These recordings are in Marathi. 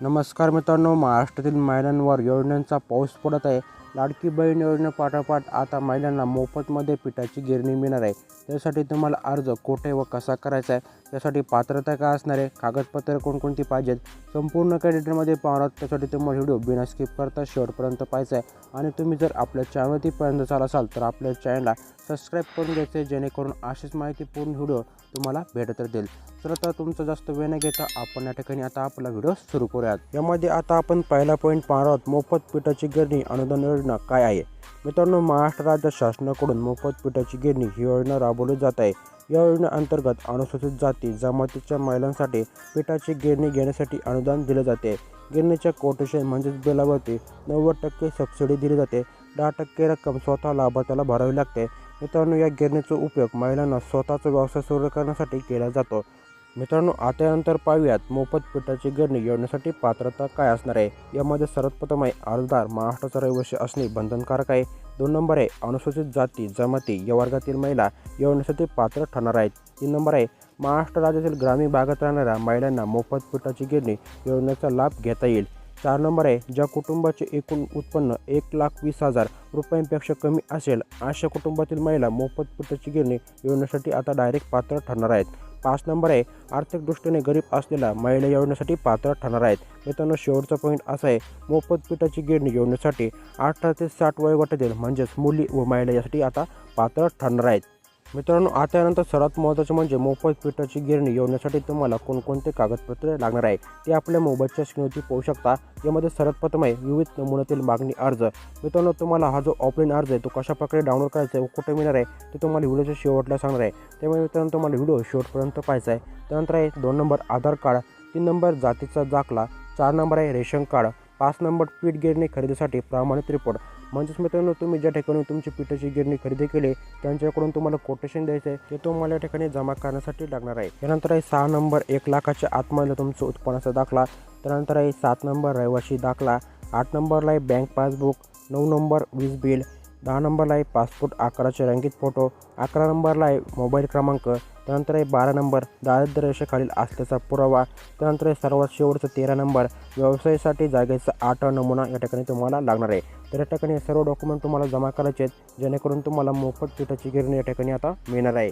नमस्कार मित्रांनो महाराष्ट्रातील महिलांवर योजनांचा पाऊस पडत आहे. लाडकी बहीण योजनेपाठोपाठ आता महिलांना मोफतमध्ये पिठाची गिरणी मिळणार आहे. त्यासाठी तुम्हाला अर्ज कुठे व कसा करायचा आहे? त्यासाठी पात्रता काय असणार आहे? कागदपत्र कोणकोणती पाहिजेत? संपूर्ण काही डिटेलमध्ये पाहणार त्यासाठी तुम्हाला व्हिडिओ बिना स्किप करता शेवटपर्यंत पाहायचा आहे. आणि तुम्ही जर आपल्या चॅनलवरतीपर्यंत चाल असाल तर आपल्या चॅनलला सबस्क्राईब करून घ्यायचं आहे जेणेकरून अशीच माहिती पूर्ण व्हिडिओ तुम्हाला भेटत राहतील. तर आता तुमचा जास्त वेळ न घेता आपण या ठिकाणी आता आपला व्हिडिओ सुरू करूयात. यामध्ये आता आपण पहिला पॉईंट पाहणार आहोत मोफत पिठाची गिरणी अनुदान योजना काय आहे? मित्रांनो महाराष्ट्र राज्य शासनाकडून मोफत पिठाची गिरणी ही योजना राबवली जात आहे. या योजनेअंतर्गत अनुसूचित जाती जमातीच्या महिलांसाठी पिठाची गिरणी घेण्यासाठी अनुदान दिले जाते. गिरणीच्या कोटेशन म्हणजेच बिलावरती नव्वद टक्के सबसिडी दिली जाते. दहा टक्के रक्कम स्वतः लाभार्थ्याला भरावी लागते. मित्रांनो या गिरणीचा उपयोग महिलांना स्वतःचा व्यवसाय सुरू करण्यासाठी केला जातो. मित्रांनो आता यानंतर पाहूयात मोफत पिठाची गिरणी योजनेसाठी पात्रता काय असणार आहे? यामध्ये सर्वप्रथम आहे अर्जदार महाराष्ट्राचा रहिवासी असणे बंधनकारक आहे. दोन नंबर आहे अनुसूचित जाती जमाती या वर्गातील महिला योजनेसाठी पात्र ठरणार आहेत. तीन नंबर आहे महाराष्ट्र राज्यातील ग्रामीण भागात राहणाऱ्या महिलांना मोफत पिठाची गिरणी योजनेचा लाभ घेता येईल. चार नंबर आहे ज्या कुटुंबाचे एकूण उत्पन्न एक लाख वीस हजार रुपयांपेक्षा कमी असेल अशा कुटुंबातील महिला मोफत पिठाची गिरणी योजनेसाठी आता डायरेक्ट पात्र ठरणार आहेत. पाच नंबर आहे. आर्थिक दृष्टीने गरीब असलेल्या महिला योजनेसाठी पात्र ठरणार आहेत. मित्रांनो शेवटचा पॉईंट असा आहे मोफत पिठाची गिरणी योजनेसाठी अठरा ते साठ वयोगटातील म्हणजेच मुली व महिला यासाठी आता पात्र ठरणार आहेत. मित्रांनो आता यानंतर सर्वात महत्त्वाचं म्हणजे मोफत पिठाची गिरणी येण्यासाठी तुम्हाला कोणकोणते कागदपत्रे लागणार आहे ते आपल्या मोबाईलच्या स्क्रीनवरती पाहू शकता. यामध्ये सर्वात प्रथम आहे विविध नमुन्यातील मागणी अर्ज. मित्रांनो तुम्हाला हा जो ऑफलाईन अर्ज आहे तो कशा प्रकारे डाउनलोड करायचा आहे व कुठे मिळणार आहे ते तुम्हाला व्हिडिओच्या शेवटला सांगणार आहे. त्यामुळे मित्रांनो तुम्हाला व्हिडिओ शेवटपर्यंत पाहायचा आहे. त्यानंतर आहे दोन नंबर आधार कार्ड तीन नंबर जातीचा दाखला चार नंबर आहे रेशन कार्ड पाच नंबर पीठ गिरणी खरेदीसाठी प्रमाणित रिपोर्ट म्हणजेच मित्रांनो तुम्ही ज्या ठिकाणी तुमची पिठाची गिरणी खरेदी केली त्यांच्याकडून तुम्हाला कोटेशन द्यायचं आहे. ते तुम्हाला या ठिकाणी जमा करण्यासाठी लागणार आहे. त्यानंतर आहे सहा नंबर एक लाखाच्या आतमध्ये तुमचं उत्पन्नाचा दाखला. त्यानंतर आहे सात नंबर रहिवाशी दाखला. आठ नंबरला आहे बँक पासबुक नऊ नंबर वीज बिल. दहा नंबरला आहे पासपोर्ट आकाराचे रंगीत फोटो अकरा नंबरला आहे मोबाईल क्रमांक त्यानंतर आहे बारा नंबर दारिद्र्य रेषेखालील असल्याचा पुरावा त्यानंतर आहे सर्वात शेवटचा तेरा नंबर व्यवसायासाठी जागेचा आठ नमुना या ठिकाणी तुम्हाला लागणार आहे. तर या ठिकाणी हे सर्व डॉक्युमेंट तुम्हाला जमा करायचे आहेत जेणेकरून तुम्हाला मोफत पिठाची गिरणी या ठिकाणी आता मिळणार आहे.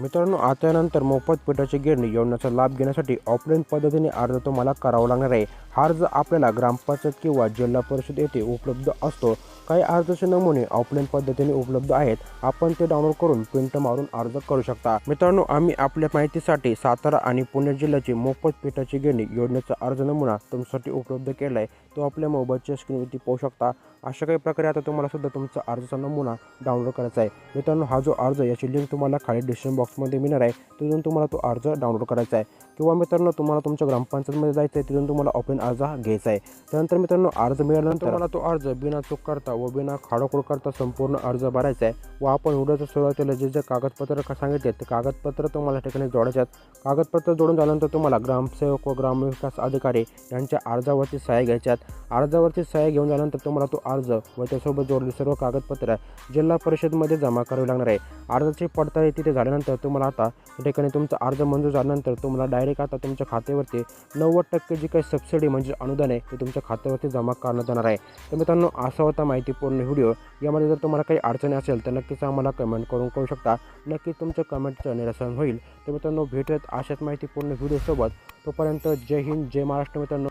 मित्रांनो आता यानंतर मोफत पिठाची गिरणी योजनेचा लाभ घेण्यासाठी ऑफलाईन पद्धतीने अर्ज तुम्हाला करावा लागणार आहे. हा अर्ज आपल्याला ग्रामपंचायत किंवा जिल्हा परिषद येथे उपलब्ध असतो काही अर्जाचे नमुने ऑफलाईन पद्धतीने उपलब्ध आहेत आपण ते डाउनलोड करून प्रिंट मारून अर्ज करू शकता. मित्रांनो आम्ही आपल्या माहितीसाठी सातारा आणि पुणे जिल्ह्याची मोफत पिठाची गिरणी योजनेचा अर्ज नमुना तुमच्यासाठी उपलब्ध केला आहे तो आपल्या मोबाईलच्या स्क्रीनवरती पाहू शकता. अशा काही प्रकारे आता तुम्हाला सुद्धा तुमचा अर्जाचा नमुना डाउनलोड करायचा आहे. मित्रांनो हा जो अर्ज याची लिंक तुम्हाला खाली डिस्क्रिप्शन बॉक्समध्ये मिळणार आहे. तिथून तुम्हाला तो अर्ज डाउनलोड करायचा आहे. किंवा मित्रांनो तुम्हाला तुमच्या ग्रामपंचायतमध्ये जायचं आहे तिथून तुम्हाला ऑफलाईन अर्ज हा घ्यायचा आहे. त्यानंतर मित्रांनो अर्ज मिळाल्यानंतर तुम्हाला तो अर्ज बिना चूक करता व बिना खाडोखोड करता संपूर्ण अर्ज भरायचा आहे व आपण व्हिडिओच्या सुरुवातीला जे जे कागदपत्र का सांगितले ते कागदपत्र तुम्हाला त्या ठिकाणी जोडायचे आहेत. कागदपत्र जोडून झाल्यानंतर तुम्हाला ग्रामसेवक व ग्रामविकास अधिकारी यांच्या अर्जावरती सह्या आहेत. अर्जावरती सह्या घेऊन झाल्यानंतर तुम्हाला तो अर्ज व त्यासोबत जोडलेली सर्व कागदपत्र जिल्हा परिषदमध्ये जमा करावी लागणार आहे. अर्जाची पडताळी तिथे झाल्यानंतर तुम्हाला आता त्या ठिकाणी तुमचा अर्ज मंजूर झाल्यानंतर तुम्हाला डायरेक्ट आता तुमच्या खात्यावरती नव्वद टक्के जी काही सबसिडी म्हणजे अनुदान आहे ते तुमच्या खात्यावरती जमा करण्यात येणार आहे. तर मित्रांनो असा होता माहितीपूर्ण व्हिडिओ. यामध्ये जर तुम्हाला काही अडचणी असेल तर नक्कीच आम्हाला कमेंट करून कळू शकता. नक्कीच तुमच्या कमेंटचं निरसन होईल. तर मित्रांनो भेटत अशाच माहितीपूर्ण व्हिडिओसोबत. तोपर्यंत जय हिंद जय महाराष्ट्र मित्रांनो.